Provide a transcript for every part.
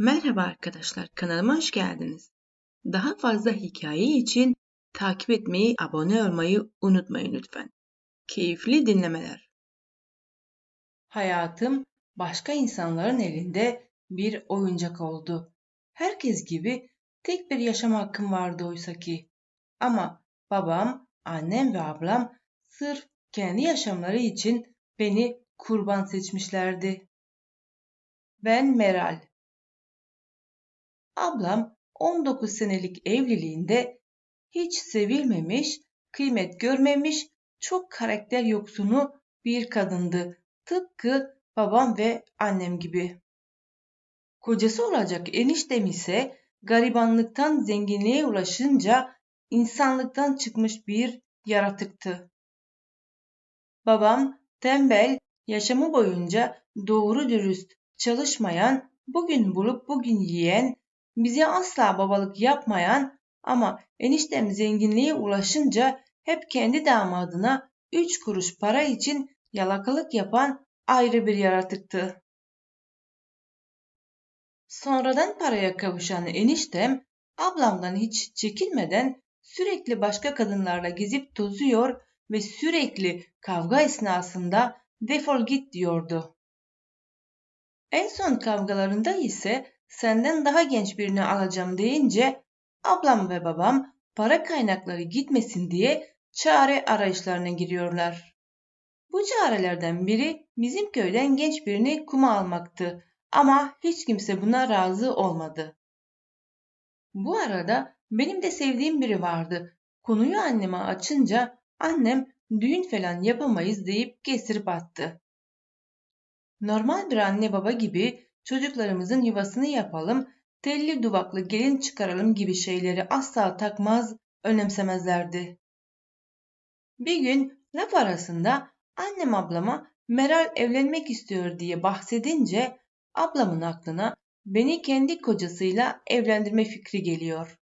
Merhaba arkadaşlar, kanalıma hoş geldiniz. Daha fazla hikaye için takip etmeyi, abone olmayı unutmayın lütfen. Keyifli dinlemeler. Hayatım başka insanların elinde bir oyuncak oldu. Herkes gibi tek bir yaşam hakkım vardı oysa ki. Ama babam, annem ve ablam sırf kendi yaşamları için beni kurban seçmişlerdi. Ben Meral. Ablam 19 senelik evliliğinde hiç sevilmemiş, kıymet görmemiş, çok karakter yoksunu bir kadındı. Tıpkı babam ve annem gibi. Kocası olacak eniştem ise garibanlıktan zenginliğe ulaşınca insanlıktan çıkmış bir yaratıktı. Babam tembel, yaşamı boyunca doğru dürüst çalışmayan, bugün bulup bugün yiyen, bize asla babalık yapmayan ama eniştem zenginliğe ulaşınca hep kendi damadına üç kuruş para için yalakalık yapan ayrı bir yaratıktı. Sonradan paraya kavuşan eniştem ablamdan hiç çekinmeden sürekli başka kadınlarla gezip tozuyor ve sürekli kavga esnasında defol git diyordu. En son kavgalarında ise senden daha genç birini alacağım deyince ablam ve babam para kaynakları gitmesin diye çare arayışlarına giriyorlar. Bu çarelerden biri bizim köyden genç birini kuma almaktı ama hiç kimse buna razı olmadı. Bu arada benim de sevdiğim biri vardı. Konuyu anneme açınca annem düğün falan yapamayız deyip kesirip attı. Normal bir anne baba gibi çocuklarımızın yuvasını yapalım, telli duvaklı gelin çıkaralım gibi şeyleri asla takmaz, önemsemezlerdi. Bir gün laf arasında annem ablama Meral evlenmek istiyor diye bahsedince ablamın aklına beni kendi kocasıyla evlendirme fikri geliyor.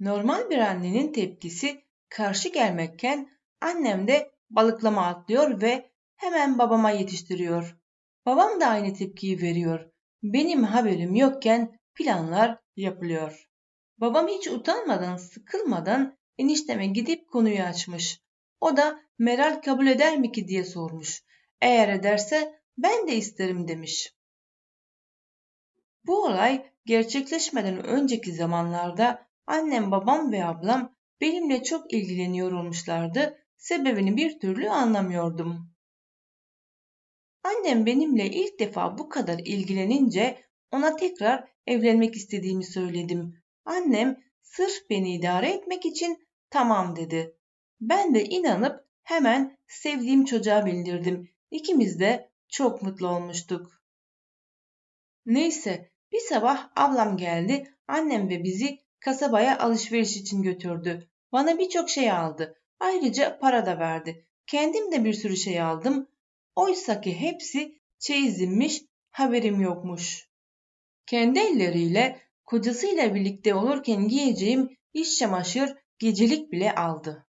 Normal bir annenin tepkisi karşı gelmekken annem de balıklama atlıyor ve hemen babama yetiştiriyor. Babam da aynı tepkiyi veriyor. Benim haberim yokken planlar yapılıyor. Babam hiç utanmadan, sıkılmadan enişteme gidip konuyu açmış. O da Meral kabul eder mi ki diye sormuş. Eğer ederse ben de isterim demiş. Bu olay gerçekleşmeden önceki zamanlarda annem, babam ve ablam benimle çok ilgileniyor olmuşlardı. Sebebini bir türlü anlamıyordum. Annem benimle ilk defa bu kadar ilgilenince ona tekrar evlenmek istediğimi söyledim. Annem sırf beni idare etmek için tamam dedi. Ben de inanıp hemen sevdiğim çocuğa bildirdim. İkimiz de çok mutlu olmuştuk. Neyse bir sabah ablam geldi. Annem ve bizi kasabaya alışveriş için götürdü. Bana birçok şey aldı. Ayrıca para da verdi. Kendim de bir sürü şey aldım. Oysaki hepsi çeyizimmiş, haberim yokmuş. Kendi elleriyle kocasıyla birlikte olurken giyeceğim iş çamaşır, gecelik bile aldı.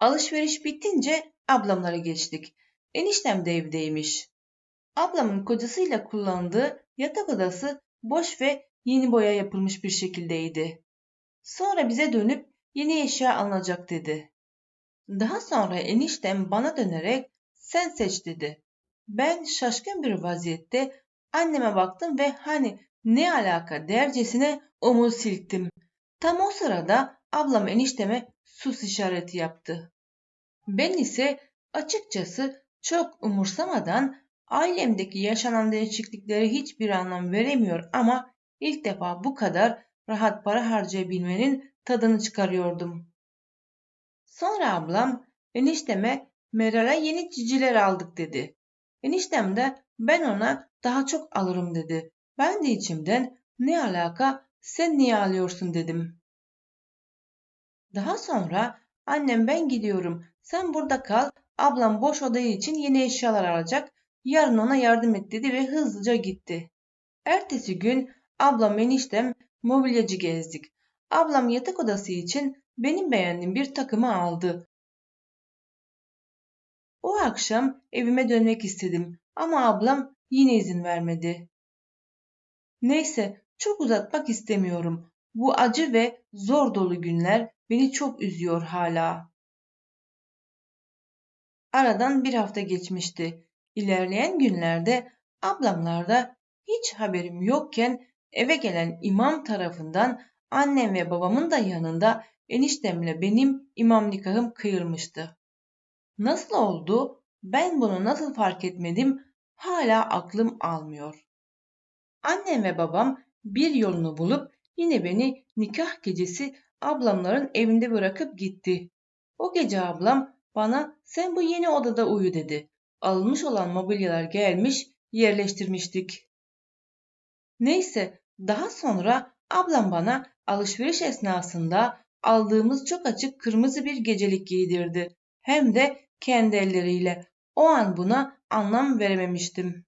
Alışveriş bitince ablamlara geçtik. Eniştem de evdeymiş. Ablamın kocasıyla kullandığı yatak odası boş ve yeni boya yapılmış bir şekildeydi. Sonra bize dönüp yeni eşya alınacak dedi. Daha sonra eniştem bana dönerek sen seç dedi. Ben şaşkın bir vaziyette anneme baktım ve hani ne alaka dercesine omuz silktim. Tam o sırada ablam enişteme sus işareti yaptı. Ben ise açıkçası çok umursamadan ailemdeki yaşanan değişikliklere hiçbir anlam veremiyor ama ilk defa bu kadar rahat para harcayabilmenin tadını çıkarıyordum. Sonra ablam enişteme Meral'a yeni ciciler aldık dedi. Eniştem de ben ona daha çok alırım dedi. Ben de içimden ne alaka sen niye alıyorsun dedim. Daha sonra annem ben gidiyorum sen burada kal ablam boş odayı için yeni eşyalar alacak yarın ona yardım et dedi ve hızlıca gitti. Ertesi gün ablam eniştem mobilyacı gezdik. Ablam yatak odası için benim beğendiğim bir takımı aldı. O akşam evime dönmek istedim ama ablam yine izin vermedi. Neyse çok uzatmak istemiyorum. Bu acı ve zor dolu günler beni çok üzüyor hala. Aradan bir hafta geçmişti. İlerleyen günlerde ablamlarda hiç haberim yokken eve gelen imam tarafından annem ve babamın da yanında eniştemle benim imam nikahım kıyılmıştı. Nasıl oldu? Ben bunu nasıl fark etmedim? Hala aklım almıyor. Annem ve babam bir yolunu bulup yine beni nikah gecesi ablamların evinde bırakıp gitti. O gece ablam bana sen bu yeni odada uyu dedi. Alınmış olan mobilyalar gelmiş, yerleştirmiştik. Neyse daha sonra ablam bana alışveriş esnasında aldığımız çok açık kırmızı bir gecelik giydirdi. Hem de kendi elleriyle. O an buna anlam verememiştim.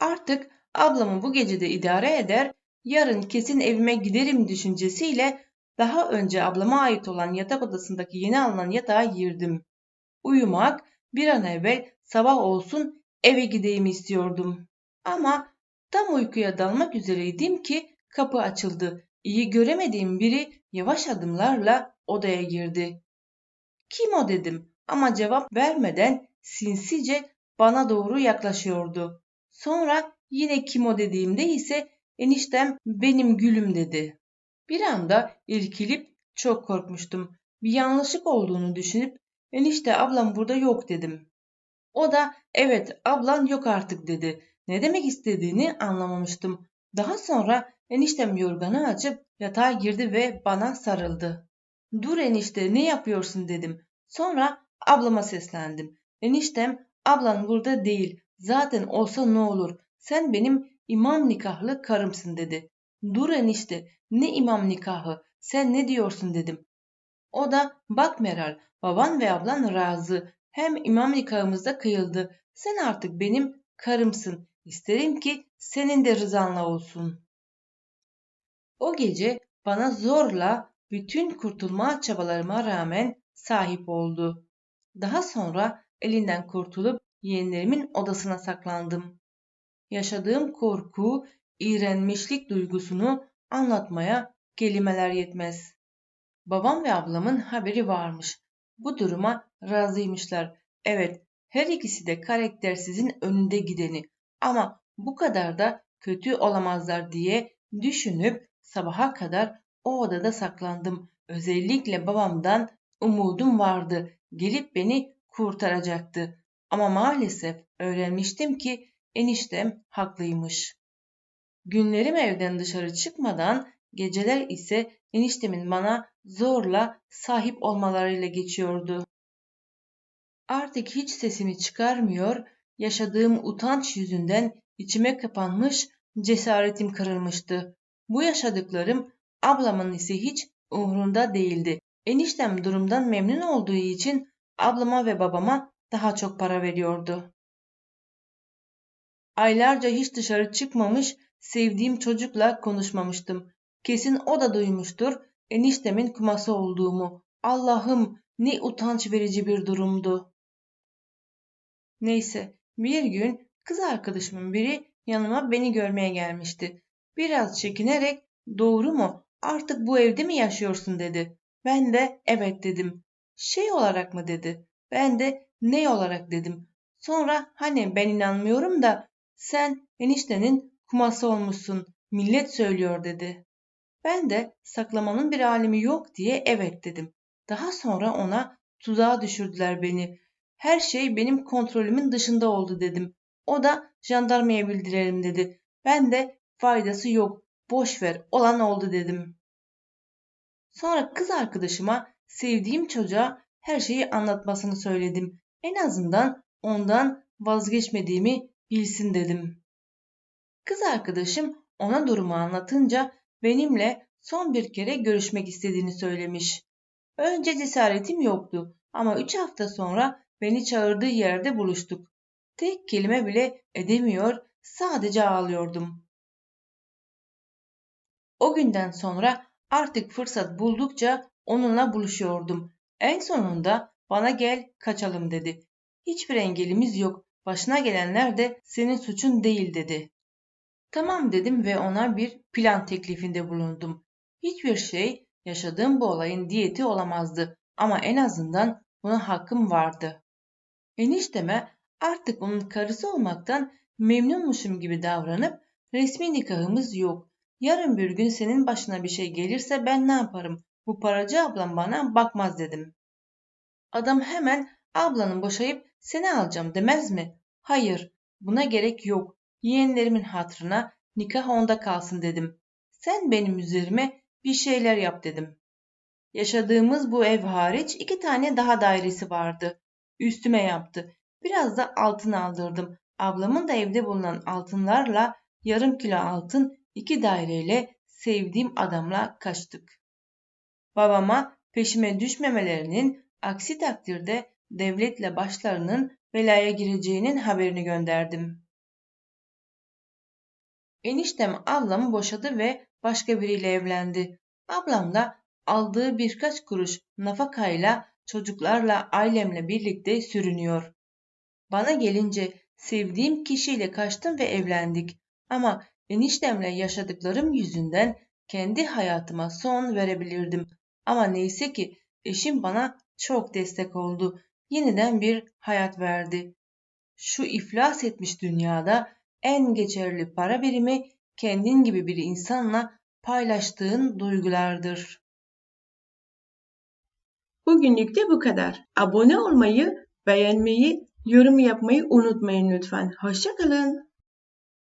Artık ablamı bu gecede idare eder, yarın kesin evime giderim düşüncesiyle daha önce ablama ait olan yatak odasındaki yeni alınan yatağa girdim. Uyumak, bir an evvel sabah olsun eve gideyim istiyordum. Ama tam uykuya dalmak üzereydim ki kapı açıldı. İyi göremediğim biri yavaş adımlarla odaya girdi. Kim o dedim ama cevap vermeden sinsice bana doğru yaklaşıyordu. Sonra yine kim o dediğimde ise eniştem benim gülüm dedi. Bir anda irkilip çok korkmuştum. Bir yanlışlık olduğunu düşünüp enişte ablam burada yok dedim. O da evet ablan yok artık dedi. Ne demek istediğini anlamamıştım. Daha sonra eniştem yorganı açıp yatağa girdi ve bana sarıldı. Dur enişte ne yapıyorsun dedim. Sonra ablama seslendim. Eniştem ablan burada değil. Zaten olsa ne olur. Sen benim imam nikahlı karımsın dedi. Dur enişte ne imam nikahı sen ne diyorsun dedim. O da bak Meral baban ve ablan razı. Hem imam nikahımızda kıyıldı. Sen artık benim karımsın. İsterim ki senin de rızanla olsun. O gece bana zorla bütün kurtulma çabalarıma rağmen sahip oldu. Daha sonra elinden kurtulup yeğenlerimin odasına saklandım. Yaşadığım korku, iğrenmişlik duygusunu anlatmaya kelimeler yetmez. Babam ve ablamın haberi varmış. Bu duruma razıymışlar. Evet, her ikisi de karaktersizin önünde gideni ama bu kadar da kötü olamazlar diye düşünüp sabaha kadar o odada saklandım. Özellikle babamdan umudum vardı. Gelip beni kurtaracaktı. Ama maalesef öğrenmiştim ki eniştem haklıymış. Günlerim evden dışarı çıkmadan, geceler ise eniştemin bana zorla sahip olmalarıyla geçiyordu. Artık hiç sesimi çıkarmıyor, yaşadığım utanç yüzünden içime kapanmış, cesaretim kırılmıştı. Bu yaşadıklarım ablamın ise hiç umurunda değildi. Eniştem durumdan memnun olduğu için ablama ve babama daha çok para veriyordu. Aylarca hiç dışarı çıkmamış, sevdiğim çocukla konuşmamıştım. Kesin o da duymuştur eniştemin kuması olduğumu. Allah'ım ne utanç verici bir durumdu. Neyse bir gün kız arkadaşımın biri yanıma beni görmeye gelmişti. Biraz çekinerek doğru mu artık bu evde mi yaşıyorsun dedi. Ben de evet dedim. Şey olarak mı dedi. Ben de ne olarak dedim. Sonra hani ben inanmıyorum da sen eniştenin kuması olmuşsun. Millet söylüyor dedi. Ben de saklamanın bir alemi yok diye evet dedim. Daha sonra ona tuzağa düşürdüler beni. Her şey benim kontrolümün dışında oldu dedim. O da jandarmaya bildirelim dedi. Ben de faydası yok. Boş ver olan oldu dedim. Sonra kız arkadaşıma sevdiğim çocuğa her şeyi anlatmasını söyledim. En azından ondan vazgeçmediğimi bilsin dedim. Kız arkadaşım ona durumu anlatınca benimle son bir kere görüşmek istediğini söylemiş. Önce cesaretim yoktu ama üç hafta sonra beni çağırdığı yerde buluştuk. Tek kelime bile edemiyor, sadece ağlıyordum. O günden sonra artık fırsat buldukça onunla buluşuyordum. En sonunda bana gel kaçalım dedi. Hiçbir engelimiz yok. Başına gelenler de senin suçun değil dedi. Tamam dedim ve ona bir plan teklifinde bulundum. Hiçbir şey yaşadığım bu olayın diyeti olamazdı ama en azından buna hakkım vardı. Enişteme artık onun karısı olmaktan memnunmuşum gibi davranıp resmi nikahımız yok. Yarın bir gün senin başına bir şey gelirse ben ne yaparım? Bu paracı ablam bana bakmaz dedim. Adam hemen ablanın boşayıp seni alacağım demez mi? Hayır, buna gerek yok. Yeğenlerimin hatırına nikah onda kalsın dedim. Sen benim üzerime bir şeyler yap dedim. Yaşadığımız bu ev hariç iki tane daha dairesi vardı. Üstüme yaptı. Biraz da altın aldırdım. Ablamın da evde bulunan altınlarla yarım kilo altın iki daireyle sevdiğim adamla kaçtık. Babama peşime düşmemelerinin aksi takdirde devletle başlarının belaya gireceğinin haberini gönderdim. Eniştem ablamı boşadı ve başka biriyle evlendi. Ablam da aldığı birkaç kuruş nafakayla çocuklarla ailemle birlikte sürünüyor. Bana gelince sevdiğim kişiyle kaçtım ve evlendik. Ama eniştemle yaşadıklarım yüzünden kendi hayatıma son verebilirdim. Ama neyse ki eşim bana çok destek oldu. Yeniden bir hayat verdi. Şu iflas etmiş dünyada en geçerli para birimi kendin gibi bir insanla paylaştığın duygulardır. Bugünlük de bu kadar. Abone olmayı, beğenmeyi, yorum yapmayı unutmayın lütfen. Hoşçakalın.